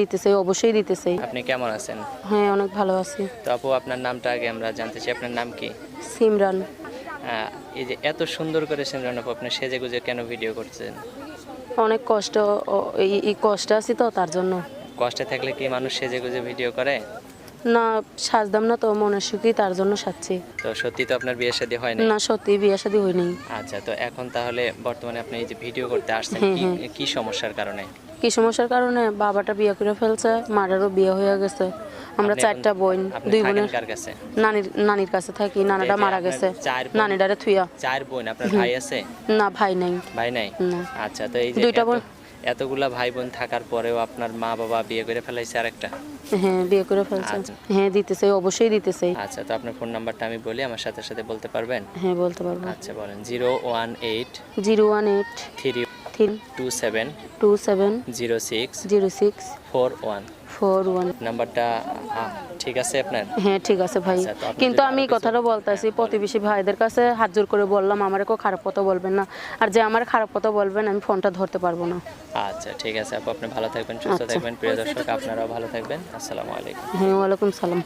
দিতেছে অবশ্যই দিতেছে। আপনি কেমন আছেন? হ্যাঁ অনেক ভালো আছি। তো আপু আপনার নামটা আগে আমরা জানতে চাই আপনার নাম কি? সিমরান। এই যে এত সুন্দর করে সিমরান আপু আপনি সেজে গুজে কেন ভিডিও করছেন অনেক কষ্ট এই কষ্ট আছি তো তার জন্য। কষ্টে থাকলে কি মানুষ সেজে গুজে ভিডিও করে? না সাজদাম না তো মনের সুখী তার জন্য সাজছি। তো সত্যি তো আপনার বিয়ে শাদী হয় না সত্যি বিয়ে শাদী হয়নি। আচ্ছা তো এখন তাহলে বর্তমানে আপনি এই যে ভিডিও করতে আসছেন হ্যাঁ, হ্যাঁ। কি সমস্যার কারণে? কি সমস্যার কারণে? বাবাটা বিয়ে করে ফেলছে মারারও বিয়ে হয়ে গেছে। আমরা চারটা বোন দুই বোনের কাছে? নানির নানির কাছে থাকি নানাটা মারা গেছে। নানিটারে থুইয়া। চার বোন আপনার ভাই আছে? না ভাই নাই। ভাই নাই? আচ্ছা তো এই যে দুইটা বোন। এতগুলা ভাই বোন থাকার পরেও আপনার মা বাবা বিয়ে করে ফেলাইছে আরেকটা? হ্যাঁ বিয়ে করে ফেলছে। আচ্ছা। হ্যাঁ দিতেছে অবশ্যই দিতেছে। আচ্ছা তো আপনার ফোন নাম্বারটা আমি বলি আমার সাথে সাথে বলতে পারবেন? হ্যাঁ বলতে পারব। আচ্ছা বলেন zero one eight zero one eight three three two seven two seven zero six zero six four one four one নাম্বারটা ঠিক আছে আপনার? হ্যাঁ ঠিক আছে ভাই। আচ্ছা, কিন্তু আমি কথাটা বলতেছি প্রতিবেশী ভাইদের কাছে হাত জোর করে বললাম আমার কেউ খারাপ কথা বলবেন না। আর যে আমার খারাপ কথা বলবেন আমি ফোনটা ধরতে পারব না। আচ্ছা ঠিক আছে আপু আপনি ভালো থাকবেন সুস্থ আচ্ছা। থাকবেন। প্রিয় দর্শক আপনারাও ভালো থাকবেন। আসসালামু আলাইকুম। হ্যাঁ ওয়ালাইকুম সালাম।